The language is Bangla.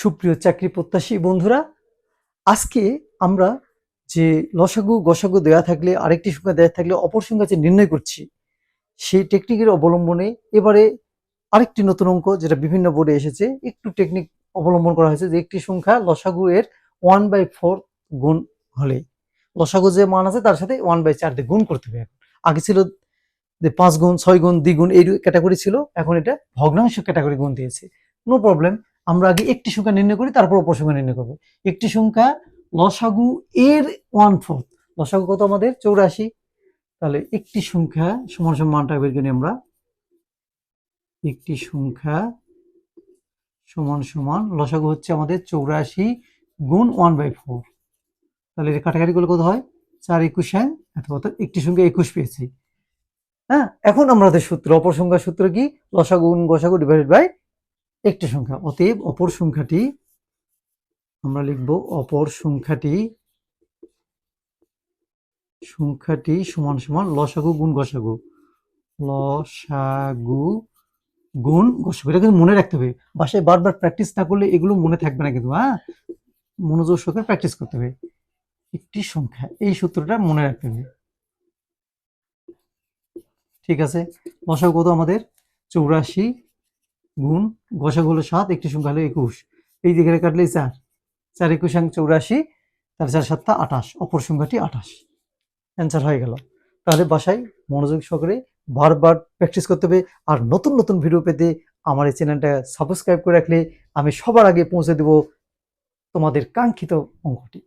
সুপ্রিয় চাকরি প্রত্যাশী বন্ধুরা, আজকে আমরা যে লসাগু গসাগু দেওয়া থাকলে, আরেকটি সংখ্যা দেওয়া থাকলে অপর সংখ্যা যে নির্ণয় করছি, সেই টেকনিকের অবলম্বনে এবারে আরেকটি নতুন অঙ্ক যেটা বিভিন্ন বোর্ডে এসেছে, একটু টেকনিক অবলম্বন করা হয়েছে যে একটি সংখ্যা লসাগু এর ওয়ান বাই ফোর গুণ হলে। লসাগু যে মান আছে তার সাথে ওয়ান বাই চার দিয়ে গুণ করতে হবে আগে ছিল যে পাঁচ গুণ, ছয় গুণ দ্বিগুণ এই ক্যাটাগরি ছিল, এখন এটা ভগ্নাংশ ক্যাটাগরি গুণ দিয়েছে। নো প্রবলেম আমরা আগে একটি সংখ্যা নির্ণয় করি, তারপর অপর সংখ্যা নির্ণয় করব। একটি সংখ্যা লসাগু এর ওয়ান ফোর্থ লসাগু কত আমাদের? চৌরাশি। তাহলে একটি সংখ্যা সমান সমান মানটা বের করি আমরা। একটি সংখ্যা সমান সমান লসাগু হচ্ছে আমাদের চৌরাশি গুণ ওয়ান বাই ফোর তাহলে এর কাটাকাটি করলে কত হয়? চার একুশ অর্থাৎ একটি সংখ্যা একুশ পেয়েছি। হ্যাঁ এখন আমাদের সূত্র, অপর সংখ্যার সূত্র কি? লসাগু গুণ গসাগু ডিভাইডেড বাই একটি সংখ্যা। অতএব অপর সংখ্যাটি আমরা লিখব অপর সংখ্যাটি সংখ্যাটি সমান সমান লসাগু গুণ গসাগু। লসাগু গুণ গসাগু। এটা কিন্তু মনে রাখতে হবে। বাসায় বারবার প্র্যাকটিস না করলে এগুলো মনে থাকবে না কিন্তু হ্যাঁ? মনোযোগ সহকারে প্র্যাকটিস করতে হবে। একটি সংখ্যা। এই সূত্রটা মনে রাখতে হবে। ঠিক আছে? লসাগু কত আমাদের? চৌরাশি। গুণ গসাগু হলো সাত, একটি সংখ্যা হলো একুশ। এই দিকে কাটলে চার। চার একুশ চৌরাশি, তার চার সাতটা আঠাশ, অপর সংখ্যাটি আঠাশ। অ্যান্সার হয়ে গেল। তাহলে বাসায় মনোযোগ সহকারে বারবার প্র্যাকটিস করতে হবে আর নতুন নতুন ভিডিও পেতে আমার এই চ্যানেলটা সাবস্ক্রাইব করে রাখলে আমি সবার আগে পৌঁছে দেব তোমাদের কাঙ্ক্ষিত অঙ্কটি।